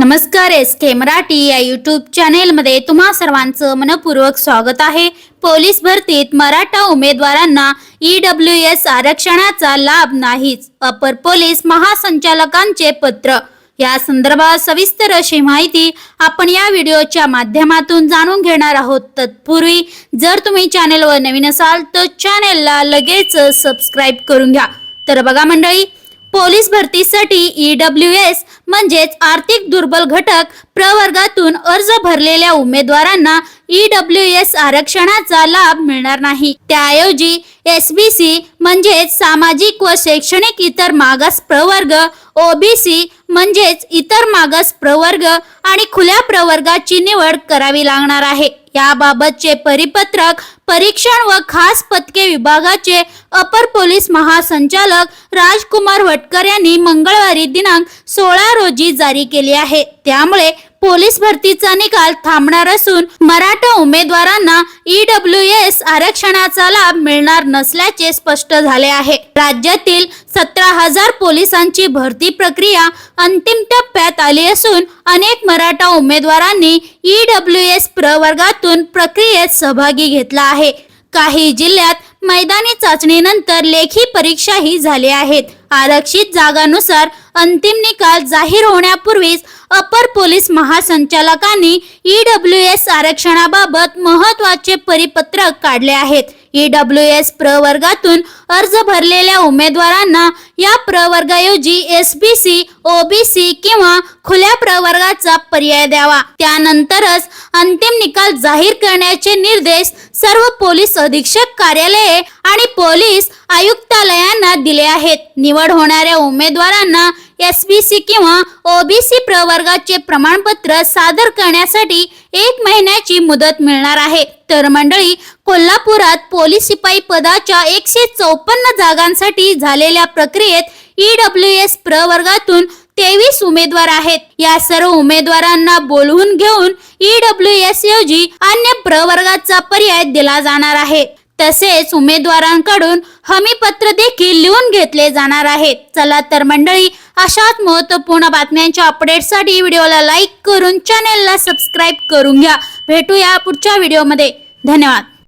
नमस्कार एस के मराठी या यूट्यूब चॅनेलमध्ये तुम्हा सर्वांचं मनपूर्वक स्वागत आहे. पोलीस भरतीत मराठा उमेदवारांना ई डब्ल्यू एस आरक्षणाचा लाभ नाहीच अपर पोलीस महासंचालकांचे पत्र. या संदर्भात सविस्तर अशी माहिती आपण या व्हिडिओच्या माध्यमातून जाणून घेणार आहोत. तत्पूर्वी जर तुम्ही चॅनेलवर नवीन असाल तर चॅनेलला लगेच सबस्क्राईब करून घ्या. तर बघा मंडळी पोलीस भरतीसाठी ई डब्ल्यू एस म्हणजेच आर्थिक दुर्बल घटक प्रवर्गातून अर्ज भरलेल्या उमेदवारांना ई डब्ल्यू एस आरक्षणाचा लाभ मिळणार नाही. त्याऐवजी एस बी सी म्हणजेच सामाजिक व शैक्षणिक इतर मागास प्रवर्ग ओबीसी म्हणजेच इतर मागास प्रवर्ग आणि खुल्या प्रवर्गाची निवड करावी लागणार आहे. याबाबतचे परिपत्रक परीक्षण व खास पथके विभागाचे अपर पोलीस महासंचालक राजकुमार वटकर यांनी मंगळवारी दिनांक सोळा रोजी जारी केले आहे. त्यामुळे पोलीस भरतीचा निकाल थांबणार असून मराठा उमेदवारांना ई एस आरक्षणाचा लाभ मिळणार नसल्याचे स्पष्ट झाले आहे. राज्यातील सतरा हजार पोलिसांची भरती प्रक्रिया अंतिम टप्प्यात आली असून अनेक मराठा उमेदवारांनी ई डब्ल्यू एस प्रवर्गातून प्रक्रियेत सहभागी घेतला आहे. काही जिल्ह्यात मैदानी चाचणीनंतर लेखी परीक्षाही झाली आहेत. आरक्षित जागानुसार अंतिम निकाल जाहीर होण्यापूर्वीच अपर पोलीस महासंचालकांनी ई डब्ल्यू एस आरक्षणाबाबत महत्त्वाचे परिपत्रक काढले आहेत. ई एस प्रवर्गातून अर्ज भरलेल्या उमेदवारांना या प्रवर्गाऐवजी एस बी सी ओबीसी किंवा खुल्या प्रवर्गाचा पर्याय द्यावा. त्यानंतरच अंतिम निकाल जाहीर करण्याचे निर्देश सर्व पोलीस अधीक्षक कार्यालये आणि पोलीस आयुक्तालयांना दिले आहेत. निवड होणाऱ्या उमेदवारांना एस बी सी किंवा ओबीसी प्रवर्गाचे प्रमाणपत्र सादर करण्यासाठी एक महिन्याची मुदत मिळणार आहे. तर मंडळी कोल्हापुरात पोलीस शिपाई पदाच्या एकशे चौपन्न जागांसाठी झालेल्या प्रक्रियेत ई डब्ल्यू एस प्रवर्गातून तेवीस उमेदवार आहेत. या सर्व उमेदवारांना बोलवून घेऊन ई डब्ल्यू एस ऐवजी अन्य प्रवर्गाचा पर्याय दिला जाणार आहे. तसेच उमेदवारांकडून हमीपत्र देखील लिहून घेतले जाणार आहेत. चला तर मंडळी अशाच महत्त्वपूर्ण बातम्यांच्या अपडेटसाठी व्हिडिओला लाईक करून चॅनेलला सबस्क्राईब करून घ्या. भेटूया पुढच्या व्हिडिओमध्ये धन्यवाद.